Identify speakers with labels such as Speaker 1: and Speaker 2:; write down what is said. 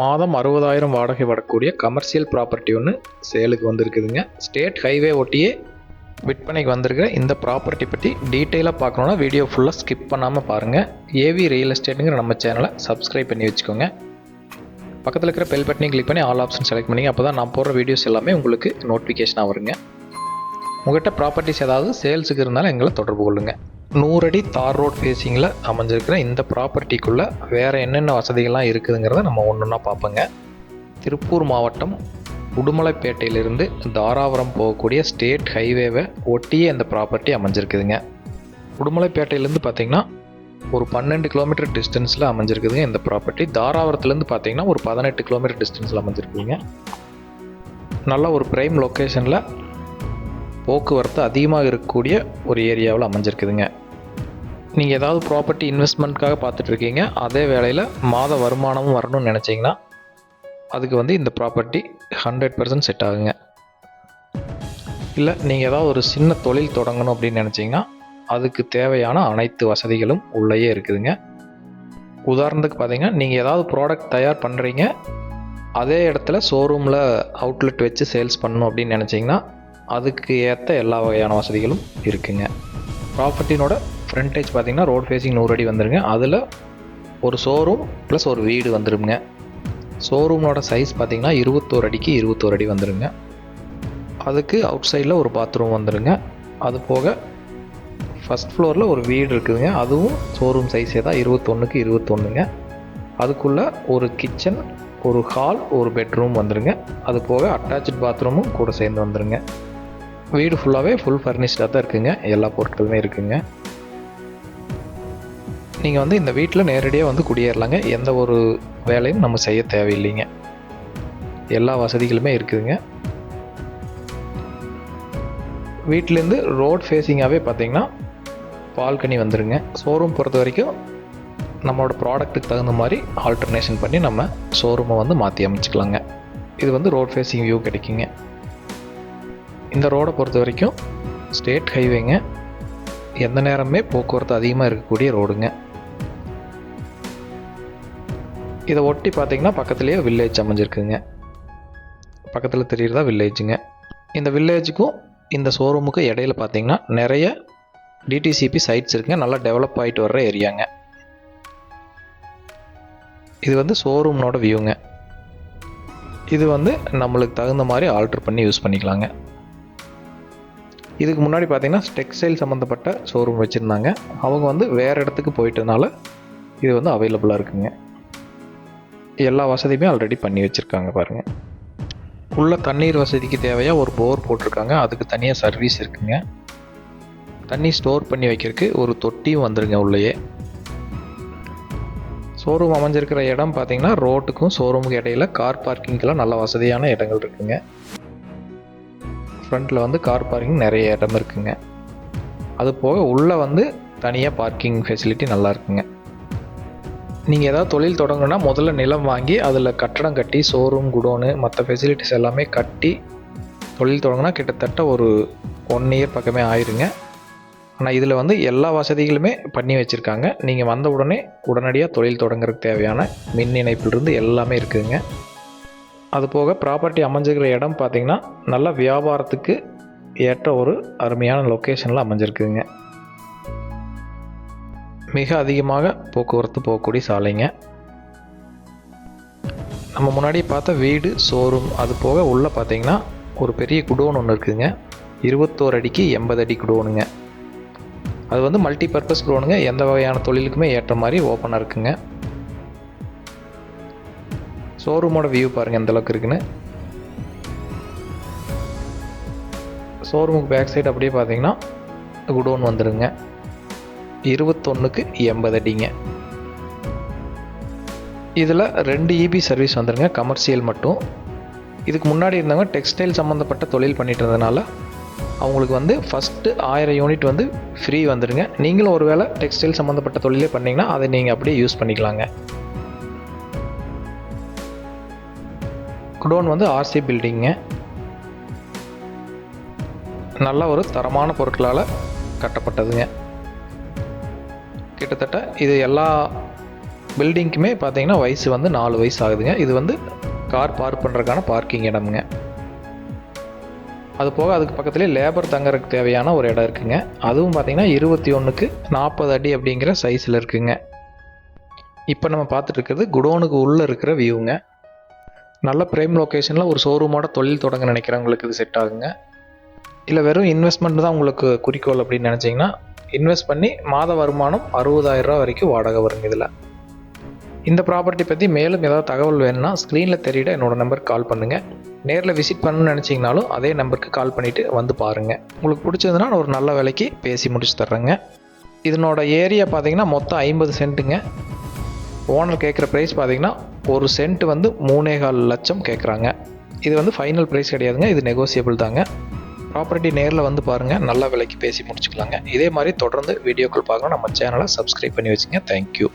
Speaker 1: மாதம் அறுபதாயிரம் வாடகை வரக்கூடிய கமர்ஷியல் ப்ராப்பர்ட்டி ஒன்று சேலுக்கு வந்திருக்குதுங்க. ஸ்டேட் ஹைவே ஒட்டியே விற்பனைக்கு வந்திருக்கிற இந்த ப்ராப்பர்ட்டி பற்றி டீட்டெயிலாக பார்க்கணுன்னா வீடியோ ஃபுல்லாக ஸ்கிப் பண்ணாமல் பாருங்கள் ஏவி ரியல் எஸ்டேட்டுங்கிற நம்ம சேனலை சப்ஸ்கிரைப் பண்ணி வச்சுக்கோங்க. பக்கத்தில் இருக்கிற பெல் பட்டனையும் கிளிக் பண்ணி ஆல் ஆப்ஷன் செலக்ட் பண்ணிங்க அப்போ தான் நான் போடுற வீடியோஸ் எல்லாமே உங்களுக்கு நோட்டிஃபிகேஷனாக வருங்க. உங்கள்கிட்ட ப்ராப்பர்ட்டிஸ் ஏதாவது சேல்ஸுக்கு இருந்தாலும் எங்களை தொடர்பு கொள்ளுங்கள் நூறடி தார் ரோட் ஃபேஸிங்கில் அமைஞ்சிருக்கிற இந்த ப்ராப்பர்ட்டிக்குள்ளே வேறு என்னென்ன வசதிகள்லாம் இருக்குதுங்கிறத நம்ம ஒன்று ஒன்றா பார்ப்போங்க. திருப்பூர் மாவட்டம் உடுமலைப்பேட்டையிலிருந்து தாராபுரம் போகக்கூடிய ஸ்டேட் ஹைவேவை ஒட்டியே இந்த ப்ராப்பர்ட்டி அமைஞ்சிருக்குதுங்க. உடுமலைப்பேட்டையிலேருந்து பார்த்தீங்கன்னா ஒரு பன்னெண்டு கிலோமீட்டர் டிஸ்டன்ஸில் அமைஞ்சிருக்குதுங்க இந்த ப்ராப்பர்ட்டி தாராபுரத்துலேருந்து பார்த்தீங்கன்னா ஒரு பதினெட்டு கிலோமீட்டர் டிஸ்டன்ஸில் அமைஞ்சிருக்குதுங்க. நல்ல ஒரு ப்ரைம் லொக்கேஷனில் போக்குவரத்து அதிகமாக இருக்கக்கூடிய ஒரு ஏரியாவில் அமைஞ்சிருக்குதுங்க. நீங்கள் ஏதாவது ப்ராப்பர்ட்டி இன்வெஸ்ட்மெண்ட்காக பார்த்துட்ருக்கீங்க அதே வேளையில் மாத வருமானமும் வரணும்னு நினச்சிங்கன்னா அதுக்கு வந்து இந்த ப்ராப்பர்ட்டி ஹண்ட்ரட் பர்சன்ட் செட் ஆகுங்க. இல்லை நீங்கள் ஏதாவது ஒரு சின்ன தொழில் தொடங்கணும் அப்படின்னு நினச்சிங்கன்னா அதுக்கு தேவையான அனைத்து வசதிகளும் உள்ளேயே இருக்குதுங்க. உதாரணத்துக்கு பார்த்தீங்கன்னா நீங்கள் ஏதாவது ப்ராடக்ட் தயார் பண்ணுறீங்க அதே இடத்துல ஷோரூமில் அவுட்லெட் வச்சு சேல்ஸ் பண்ணணும் அப்படின்னு நினச்சிங்கன்னா அதுக்கு ஏற்ற எல்லா வகையான வசதிகளும் இருக்குங்க. ப்ராப்பர்ட்டினோட ஃப்ரண்டேஜ் பார்த்தீங்கன்னா ரோட் ஃபேஸிங் நூறு அடி வந்துருங்க. அதில் ஒரு ஷோரூம் ப்ளஸ் ஒரு வீடு வந்துருங்க. ஷோரூமோட சைஸ் பார்த்தீங்கன்னா இருபத்தோரு அடிக்கு இருபத்தோரு அடி வந்துருங்க. அதுக்கு அவுட் சைடில் ஒரு பாத்ரூம் வந்துருங்க. அது போக ஃபஸ்ட் ஃப்ளோரில் ஒரு வீடு இருக்குதுங்க. அதுவும் ஷோரூம் சைஸே தான் இருபத்தொன்றுக்கு இருபத்தொன்றுங்க அதுக்குள்ளே ஒரு கிச்சன் ஒரு ஹால் ஒரு பெட்ரூம் வந்துருங்க. அது போக அட்டாச்சு பாத்ரூமும் கூட சேர்ந்து வந்துருங்க. வீடு ஃபுல்லாகவே ஃபுல் ஃபர்னிஷ்டாக தான் இருக்குங்க. எல்லா பொருட்களுமே இருக்குங்க. நீங்கள் வந்து இந்த வீட்டில் நேரடியாக வந்து குடியேறலாங்க. எந்த ஒரு வேலையும் நம்ம செய்ய தேவையில்லைங்க. எல்லா வசதிகளுமே இருக்குதுங்க. வீட்டிலேருந்து ரோட் ஃபேஸிங்காகவே பார்த்தீங்கன்னா பால்கனி வந்துடுங்க ஷோரூம் பொறுத்த வரைக்கும் நம்மளோட ப்ராடக்ட்டுக்கு தகுந்த மாதிரி ஆல்டர்னேஷன் பண்ணி நம்ம ஷோரூமை வந்து மாற்றி அமைச்சிக்கலாங்க. இது வந்து ரோட் ஃபேஸிங் வியூ கிடைக்குங்க. இந்த ரோடை பொறுத்த வரைக்கும் ஸ்டேட் ஹைவேங்க எந்த நேரமே போக்குவரத்து அதிகமாக இருக்கக்கூடிய ரோடுங்க. இதை ஒட்டி பார்த்தீங்கன்னா பக்கத்துலேயே வில்லேஜ் அமைஞ்சிருக்குங்க பக்கத்தில் தெரியுறதா வில்லேஜுங்க இந்த வில்லேஜுக்கும் இந்த ஷோரூமுக்கும் இடையில பார்த்தீங்கன்னா நிறைய டிடிசிபி சைட்ஸ் இருக்குங்க. நல்லா டெவலப் ஆகிட்டு வர்ற ஏரியாங்க இது வந்து ஷோரூம்னோட வியூங்க இது வந்து நம்மளுக்கு தகுந்த மாதிரி ஆல்ட்ரு பண்ணி யூஸ் பண்ணிக்கலாங்க. இதுக்கு முன்னாடி பார்த்தீங்கன்னா டெக்ஸ்டைல் சம்மந்தப்பட்ட ஷோரூம் வச்சுருந்தாங்க. அவங்க வந்து வேறு இடத்துக்கு போயிட்டதுனால இது வந்து அவைலபிளாக இருக்குங்க. எல்லா வசதியுமே ஆல்ரெடி பண்ணி வச்சுருக்காங்க பாருங்கள் உள்ள தண்ணீர் வசதிக்கு தேவையாக ஒரு போர் போட்டிருக்காங்க. அதுக்கு தனியாக சர்வீஸ் இருக்குங்க. தண்ணி ஸ்டோர் பண்ணி வைக்கிறதுக்கு ஒரு தொட்டியும் வந்துருங்க உள்ளேயே. ஷோரூம் அமைஞ்சிருக்கிற இடம் பார்த்தீங்கன்னா ரோட்டுக்கும் ஷோரூமுக்கு இடையில கார் பார்க்கிங்கெல்லாம் நல்ல வசதியான இடங்கள் இருக்குங்க. ஃப்ரண்ட்டில் வந்து கார் பார்க்கிங் நிறைய இடம் இருக்குங்க. அது போக உள்ளே வந்து தனியாக பார்க்கிங் ஃபெசிலிட்டி நல்லா இருக்குங்க. நீங்கள் ஏதாவது தொழில் தொடங்கணுன்னா முதல்ல நிலம் வாங்கி அதில் கட்டடம் கட்டி ஷோரூம் குடோனு மற்ற ஃபெசிலிட்டிஸ் எல்லாமே கட்டி தொழில் தொடங்கினா கிட்டத்தட்ட ஒரு ஒன் இயர் பக்கமே ஆயிருங்க. ஆனால் இதில் வந்து எல்லா வசதிகளுமே பண்ணி வச்சுருக்காங்க. நீங்கள் வந்த உடனே உடனடியாக தொழில் தொடங்குறதுக்கு தேவையான மின் இணைப்பிலிருந்து எல்லாமே இருக்குதுங்க. அது போக ப்ராப்பர்ட்டி அமைஞ்சிருக்கிற இடம் பார்த்திங்கன்னா நல்ல வியாபாரத்துக்கு ஏற்ற ஒரு அருமையான லொக்கேஷனில் அமைஞ்சிருக்குதுங்க. மிக அதிகமாக போக்குவரத்து போகக்கூடிய சாலைங்க. நம்ம முன்னாடி பார்த்த வீடு ஷோரூம் அது போக உள்ளே பார்த்தீங்கன்னா ஒரு பெரிய குடோன் ஒன்று இருக்குதுங்க. இருபத்தோரு அடிக்கு எண்பது அடி குடோனுங்க. அது வந்து மல்டி பர்பஸ் குடோனுங்க. எந்த வகையான தொழிலுக்குமே ஏற்ற மாதிரி ஓப்பனாக இருக்குங்க. ஷோரூமோட வியூ பாருங்கள் எந்தளவுக்கு இருக்குன்னு. ஷோரூமுக்கு பேக் சைடு அப்படியே பார்த்தீங்கன்னா குடோன் வந்துடுங்க இருபத்தொன்றுக்கு எண்பது அடிங்க. இதில் ரெண்டு இபி சர்வீஸ் வந்துருங்க கமர்ஷியல் மட்டும். இதுக்கு முன்னாடி இருந்தவங்க டெக்ஸ்டைல் சம்மந்தப்பட்ட தொழில் பண்ணிட்டு இருந்ததுனால அவங்களுக்கு வந்து ஃபஸ்ட்டு ஆயிரம் யூனிட் வந்து ஃப்ரீ வந்துடுங்க நீங்களும் ஒரு வேளை டெக்ஸ்டைல் சம்மந்தப்பட்ட தொழிலே பண்ணிங்கன்னா அதை நீங்கள் அப்படியே யூஸ் பண்ணிக்கலாங்க. குடோன் வந்து ஆர்சி பில்டிங்க நல்ல ஒரு தரமான பொருட்களால் கட்டப்பட்டதுங்க. கிட்டத்தட்ட இது எல்லா பில்டிங்க்குமே பார்த்தீங்கன்னா வயசு வந்து நாலு வயசு ஆகுதுங்க. இது வந்து கார் பார்க் பண்ணுறதுக்கான பார்க்கிங் இடமுங்க. அது போக அதுக்கு பக்கத்துலேயே லேபர் தங்கறதுக்கு தேவையான ஒரு இடம் இருக்குங்க. அதுவும் பார்த்தீங்கன்னா இருபத்தி ஒன்றுக்கு நாற்பது அடி அப்படிங்கிற சைஸில் இருக்குங்க. இப்போ நம்ம பார்த்துட்டு இருக்கிறது குடோனுக்கு உள்ளே இருக்கிற வியூங்க நல்ல ப்ரைம் லொக்கேஷனில் ஒரு ஷோரூமோட தொழில் தொடங்க நினைக்கிறவங்களுக்கு இது செட் ஆகுங்க. இல்லை வெறும் இன்வெஸ்ட்மெண்ட் தான் உங்களுக்கு குறிக்கோள் அப்படின்னு நினச்சிங்கன்னா இன்வெஸ்ட் பண்ணி மாத வருமானம் அறுபதாயிரம் ரூபா வரைக்கும் வாடகை வருங்க இதில். இந்த ப்ராப்பர்ட்டி பற்றி மேலும் ஏதாவது தகவல் வேணும்னா ஸ்க்ரீனில் தெரியிட என்னோடய நம்பருக்கு கால் பண்ணுங்கள் நேரில் விசிட் பண்ணணும்னு நினச்சிங்கனாலும் அதே நம்பருக்கு கால் பண்ணிவிட்டு வந்து பாருங்கள் உங்களுக்கு பிடிச்சதுன்னா நான் ஒரு நல்ல விலைக்கு பேசி முடிச்சு தர்றேங்க. இதனோட ஏரியா பார்த்தீங்கன்னா மொத்தம் ஐம்பது சென்ட்டுங்க. ஓனர் கேட்குற ப்ரைஸ் பார்த்தீங்கன்னா ஒரு சென்ட் வந்து மூணே கால் லட்சம் கேட்குறாங்க. இது வந்து ஃபைனல் ப்ரைஸ் கிடையாதுங்க. இது நெகோசியபிள் தாங்க. ப்ராப்பர்ட்டி நேரில் வந்து பாருங்கள் நல்ல விலைக்கு பேசி முடிச்சுக்கலாங்க. இதே மாதிரி தொடர்ந்து வீடியோக்கள் பார்க்கணும். நம்ம சேனலை சப்ஸ்கிரைப் பண்ணி வச்சுங்க தேங்க்யூ